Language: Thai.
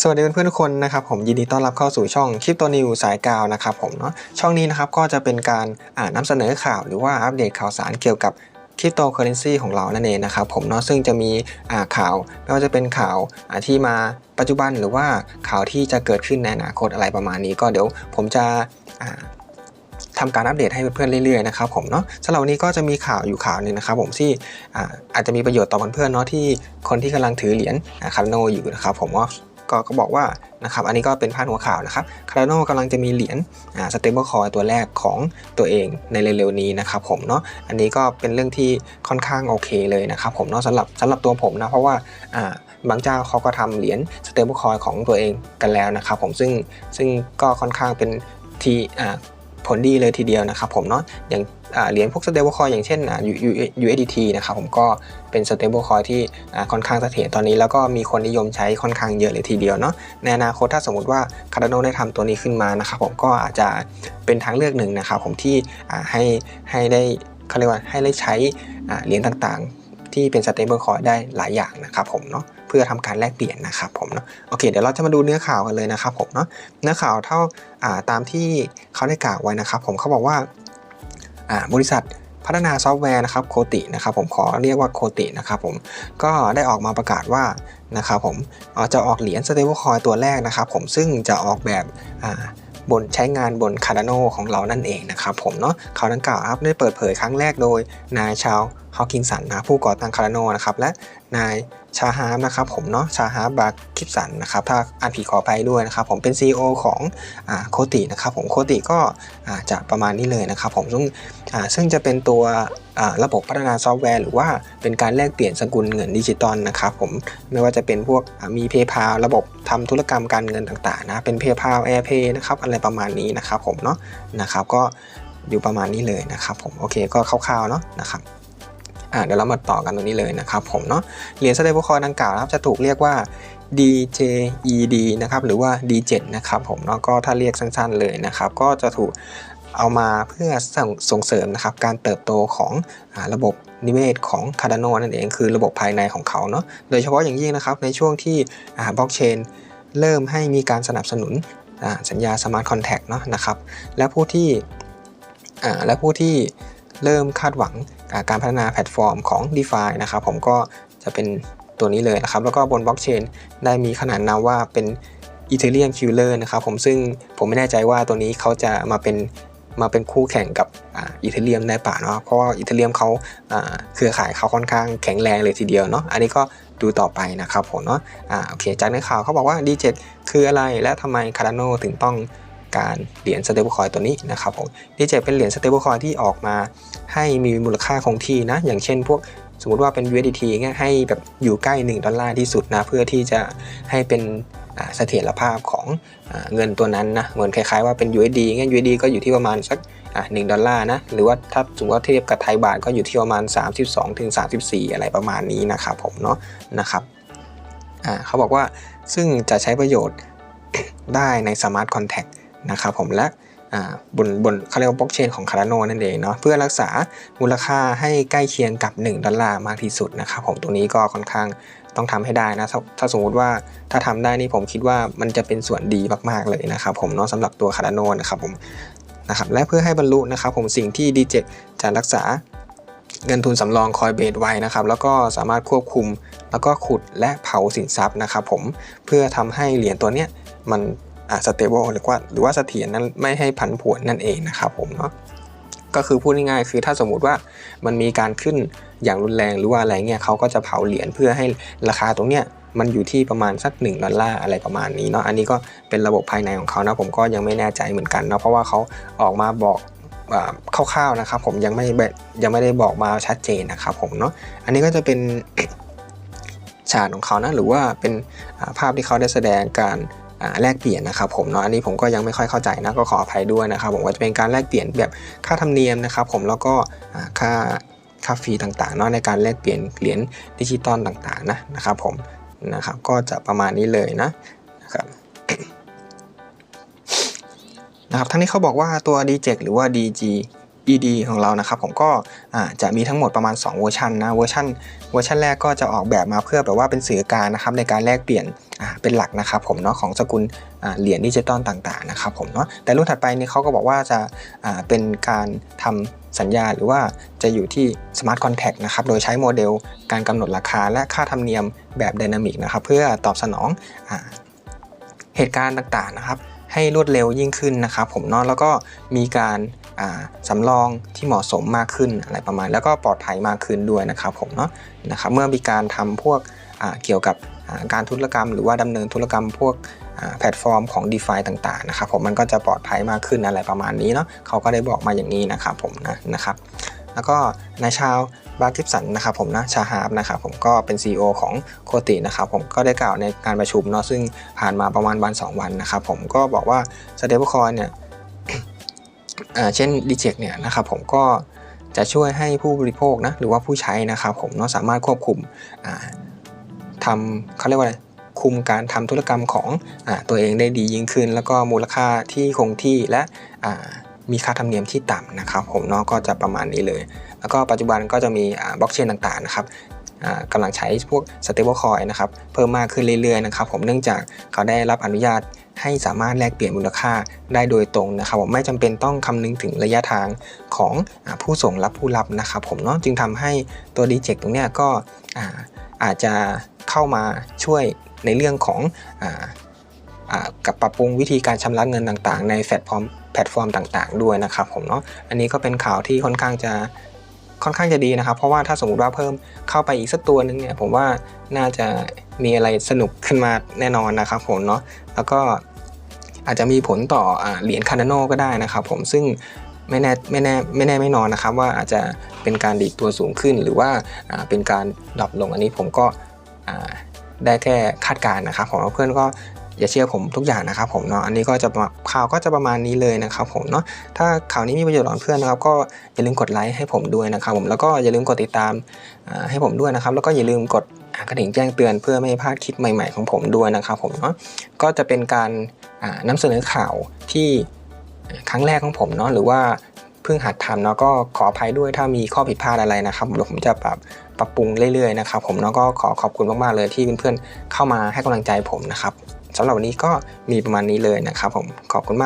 สวัสดีเพื่อนๆทุกคนนะครับผมยินดีต้อนรับเข้าสู่ช่องคลิปตัวนิวสายกาวนะครับผมเนาะช่องนี้นะครับก็จะเป็นการอ่านำเสนอข่าวหรือว่าอัปเดตข่าวสารเกี่ยวกับคริปโตเคอเรนซีของเรานั่นเองนะครับผมเนาะซึ่งจะมีข่าวไม่ว่าจะเป็นข่าวที่มาปัจจุบันหรือว่าข่าวที่จะเกิดขึ้นในอนาคตอะไรประมาณนี้ ก็เดี๋ยวผมจะอ่าทำการอัปเดตให้เพื่อนๆเรื่อยๆนะครับผมเนาะสำหรับวันนี้ก็จะมีข่าวอยู่ข่าวนึงนะครับผมที่อาจจะมีประโยชน์ต่อเพื่อนๆเนาะที่คนที่กำลังถือเหรียญคาร์โนอยู่นะครับผมว่า ก็ก็บอกว่านะครับอันนี้ก็เป็นพาดหัวข่าวนะครับคาร์โนกำลังจะมีเหรียญสเตเบิลคอยตัวแรกของตัวเองในเร็วๆนี้นะครับผมเนาะอันนี้ก็เป็นเรื่องที่ค่อนข้างโอเคเลยนะครับผมเนาะสำหรับสำหรับตัวผมนะเพราะว่าอ่าบางเจ้าเขาก็ทำเหรียญสเตเบิลคอยของตัวเองกันแล้วนะครับผมซึ่งซึ่งก็ค่อนข้างเป็นที่อ่าผลดีเลยทีเดียวนะครับผมเนาะอย่าง เหรียญพวกสเตเบิลคอยอย่างเช่น USDT นะครับผมก็เป็นสเตเบิลคอยที่ค่อนข้างเสถียรตอนนี้ แล้วก็มีคนนิยมใช้ค่อนข้างเยอะเลยทีเดียวเนาะในอนาคตถ้าสมมติว่า Cardano ได้ทำตัวนี้ขึ้นมานะครับผมก็อาจจะเป็นทางเลือกหนึ่งนะครับผมที่ให้ให้ได้เขาเรียกว่าให้ได้ใช้เหรียญต่างๆ ที่เป็น stable coin ได้หลายอย่างนะครับผมเนาะเพื่อทำการแลกเปลี่ยนนะครับผมเนาะโอเค เดี๋ยวเราจะมาดูเนื้อข่าวกันเลยนะครับผมเนาะเนื้อข่าวเท่าตามที่เขาได้กล่าวไว้นะครับผมเขาบอกว่า บริษัทพัฒนาซอฟต์แวร์นะครับโคตินะครับผมขอเรียกว่าโคตินะครับผมก็ได้ออกมาประกาศว่านะครับผมจะออกเหรียญ stablecoin ตัวแรกนะครับผมซึ่งจะออกแบบบนใช้งานบน Cardano ของเรานั่นเองนะครับผมเนาะเขาดังกล่าวครับได้เปิดเผยครั้งแรกโดยนายชาว ฮอว์กินสันนะผู้ก่อตั้ง Cardano นะครับและนายชาฮาร์มนะครับผมเนาะชาฮาร์บาคิปสันนะครับถ้าอ่านผิดขอไปด้วยนะครับผมเป็น CEO ของโคตินะครับผมโคติก็อ่าจะประมาณนี้เลยนะครับผมซึ่งอ่าซึ่งจะเป็นตัวอ่าระบบพัฒนาซอฟต์แวร์ หรือว่าเป็นการแลกเปลี่ยนสกุลเงินดิจิตอลนะครับผมไม่ว่าจะเป็นพวกมี PayPal ระบบทำธุรกรรมการเงินต่างๆนะเป็น PayPal AirPay นะครับอะไรประมาณนี้นะครับผมเนาะนะครับก็อยู่ประมาณนี้เลยนะครับผมโอเคก็คร่าวๆเนาะนะครับ อ่าเดี๋ยวเรามาต่อกันตรงนี้เลยนะครับผมเนาะเหรียญ stablecoin ดังกล่าวนะครับจะถูกเรียกว่า DJED นะครับหรือว่า D7 นะครับผมเนาะก็ถ้าเรียกสั้นๆเลยนะครับ ก็จะถูกเอามาเพื่อส่งสงเสริมนะครับการเติบโตของอาระบบนิเวศของ Cardano นั่นเองคือระบบภายในของเขาเนาะโดยเฉพาะอย่างยิ่งนะครับในช่วงที่บล็อกเชนเริ่มให้มีการสนับสนุนสัญญา Smart Contract เนาะนะครับและผู้ที่และผู้ที่เริ่มคาดหวัง การพัฒนาแพลตฟอร์มของ DeFi นะครับผมก็จะเป็นตัวนี้เลยนะครับ แล้วก็บนบล็อกเชนได้มีขนานนามว่าเป็น Ethereum Killer นะครับผมซึ่งผมไม่แน่ใจว่าตัวนี้เขาจะมาเป็นมาเป็นคู่แข่งกับอีเทเรียมได้ป่ะเนาะเพราะว่าอีเทเรียมเขาเครือข่ายเขาค่อนข้างแข็งแรงเลยทีเดียวเนาะอันนี้ก็ดูต่อไปนะครับผมเนาะอ่าโอเคจากในข่าวเขาบอกว่า D7 คืออะไรและทำไม Cardano ถึงต้อง การเหรียญ stablecoin ตัวนี้นะครับผม D7 เป็นเหรียญ stablecoin ที่ออกมา ให้มีมูลค่าคงที่นะ อย่างเช่นพวกสมมติว่าเป็น USDT เงี้ยให้แบบอยู่ใกล้ 1 ดอลลาร์ที่สุดนะ เพื่อที่จะให้เป็นเสถียรภาพของอเงินตัวนั้นนะเหมือนคล้ายๆว่าเป็น USD เงี้ย USD ก็อยู่ที่ประมาณสักอ่า1ดอลลาร์นะ หรือว่าถ้าสมมติว่าเทียบกับไทยบาทก็อยู่ที่ประมาณ 32ถึง34 อะไรประมาณนี้นะครับผมเนาะนะครับเขาบอกว่าซึ่งจะใช้ประโยชน์ได้ใน Smart Contract น นะครับผมและบนบนเขาเรียกว่าบล็อกเชนของ Cardano นั่นเองเนาะเพื่อรักษามูลค่าให้ใกล้เคียงกับ 1 ดอลลาร์มากที่สุดนะครับผมตรงนี้ก็ค่อนข้างต้องทำให้ได้นะถ้าถ้าสมมุติว่าถ้าทำได้นี่ผมคิดว่ามันจะเป็นส่วนดีมาก ๆ เลยนะครับผมเนาะสำหรับตัว Cardano นะครับผมนะครับและเพื่อให้บรรลุนะครับผมสิ่งที่ D7 จจะรักษาเงินทุนสำรองคอยเบสไว้นะครับแล้วก็สามารถควบคุม แล้วก็ขุดและเผาสินทรัพย์นะครับผมเพื่อทำให้เหรียญตัวเนี้ยมัน อ่าสเตเบิลหรือว่าหรือว่าเสถียรนั้นไม่ให้ผันผวนนั่นเองนะครับผมเนาะก็คือพูดง่ายๆคือถ้าสมมุติว่ามันมีการขึ้นอย่างรุนแรงหรือว่าอะไรเงี้ยเขาก็จะเผาเหรียญเพื่อให้ราคาตรงเนี้ยมันอยู่ที่ประมาณสัก1ดอลลาร์อะไรประมาณนี้เนาะอันนี้ก็เป็นระบบภายในของเขานะผมก็ยังไม่แน่ใจเหมือนกันเนาะเพราะว่าเขาออกมาบอกคร่าวๆนะครับผมยังไม่แบบยังไม่ได้บอกมาชัดเจนนะครับผมเนาะอันนี้ก็จะเป็นฉากของเขานะหรือว่าเป็นภาพที่เขาได้แสดงการ แลกเปลี่ยนนะครับผมเนาะอันนี้ผมก็ยังไม่ค่อยเข้าใจนะก็ขออภัยด้วยนะครับผมว่าจะเป็นการแลกเปลี่ยนแบบค่าธรรมเนียมนะครับผมแล้วก็ค่าค่าฟรีต่างๆเนาะในการแลกเปลี่ยนเหรียญดิจิตอลต่างๆนะนะครับผมนะครับก็จะประมาณนี้เลยนะนะครับนะครับทั้งนี้เขาบอกว่าตัว D7 หรือว่า DG ED ของเรานะครับผมก็จะมีทั้งหมดประมาณ 2 เวอร์ชันนะเวอร์ชันเวอร์ชันแรกก็จะออกแบบมาเพื่อแบบว่าเป็นสื่อกลารนะครับในการแลกเปลี่ยนเป็นหลักนะครับผมเนาะของสกุลเหรียญดิจิตอลต่างๆนะครับผมเนาะแต่รุ่นถัดไปนี่เขาก็บอกว่าจะาเป็นการทำสัญญาหรือว่าจะอยู่ที่ Smart Contract นะครับโดยใช้โมเดลการกำหนดราคาและค่าธรรมเนียมแบบไดนามิกนะครับเพื่อตอบสนองอเหตุการณ์ต่างๆนะครับให้รวดเร็วยิ่งขึ้นนะครับผมเนาะแล้วก็มีการ สำรองที่เหมาะสมมากขึ้นอะไรประมาณ แล้วก็ปลอดภัยมากขึ้นด้วยนะครับผมเนาะนะครับเมื่อมีการทำพวกเกี่ยวกับการธุรกรรม หรือว่าดำเนินธุรกรรมพวกแพลตฟอร์มของ d e f i ต่างๆนะครับผมมันก็จะปลอดภัยมากขึ้นอะไรประมาณนี้เนาะเขาก็ได้บอกมาอย่างนี้นะครับผมนะนะครับแล้วก็นายชาวบาร์กิฟสันนะครับผมนะชาฮาร์บนะครับผมก็เป็น CEO ของโคตินะครับผมก็ได้กล่าวในการประชุมเนาะซึ่งผ่านมาประมาณวัน 2 วันนะครับผมก็บอกว่า stablecoin เนี่ย เช่น d j e c เนี่ยนะครับผมก็จะช่วยให้ผู้บริโภคนะหรือว่าผู้ใช้นะครับผมเนาะสามารถควบคุมทำเขาเรียกว่าอะไรคุมการทำธุรกรรมของอตัวเองได้ดียิ่งขึ้น แล้วก็มูลค่าที่คงที่และมีค่าธรรมเนียมที่ต่ำนะครับผมเนาะก็จะประมาณนี้เลย แล้วก็ปัจจุบันก็จะมีบล็อกเชนต่างๆนะครับ อ่ากำลังใช้พวก stablecoin นะครับเพิ่มมากขึ้นเรื่อยๆนะครับผมเนื่องจากเขาได้รับอนุญาตให้สามารถแลกเปลี่ยนมูลค่าได้โดยตรงนะครับผมไม่จำเป็นต้องคำนึงถึงระยะทางของอผู้ส่งรับผู้รับนะครับผมเนาะจึงทำให้ตัว d j e c ตรงเนี้ยก็อาอาจจะเข้ามาช่วยในเรื่องของออกับปรับปรุงวิธีการชำระเงินต่างๆ ในแพลตฟอร์มแพลตฟอร์มต่างๆ ด้วยนะครับผมเนาะอันนี้ก็เป็นข่าวที่ค่อนข้างจะ ค่อนข้างจะดีนะครับ เพราะว่าถ้าสมมติว่าเพิ่มเข้าไปอีกสักตัวหนึงเนี่ยผมว่าน่าจะมีอะไรสนุกขึ้นมาแน่นอนนะครับผมเนาะแล้วก็อาจจะมีผลต่ออเหรียญคาร์ดานก็ได้นะครับผมซึ่งไม่แน่ไม่แน่ไม่แน่ไม่นอนนะครับ ว่าอาจจะเป็นการดีดตัวสูงขึ้น หรือว่าเป็นการดรอปลงอันนี้ผมก็ได้แค่คาดการณ์นะครับผมเพื่อนก็ อย่าเชื่อผมทุกอย่างนะครับผมเนาะอันนี้ก็จะข่าวก็จะประมาณนี้เลยนะครับผมเนาะถ้าข่าวนี้มีประโยชน์ต่อเพื่อนนะครับ ก็อย่าลืมกดไลค์ให้ผมด้วยนะครับผมแล้วก็อย่าลืมกดติดตามให้ผมด้วยนะครับ แล้วก็อย่าลืมกดกระดิ่งแจ้งเตือนเพื่อไม่ให้พลาดคลิปใหม่ ๆ ของผมด้วยนะครับผมเนาะก็จะเป็นการอ่านำเสนอข่าวที่ครั้งแรกของผมเนาะหรือว่าเพิ่งหัดทำเนาะก็ขออภัยด้วยถ้ามีข้อผิดพลาดอะไรนะครับเดี๋ยวผมจะปรับปรับปรุงเรื่อยๆนะครับผมเนาะก็ขอขอบคุณมากๆเลยที่เพื่อนๆเข้ามาให้กำลังใจผมนะครับ สำหรับวันนี้ก็มีประมาณนี้เลยนะครับผมขอบคุณมาก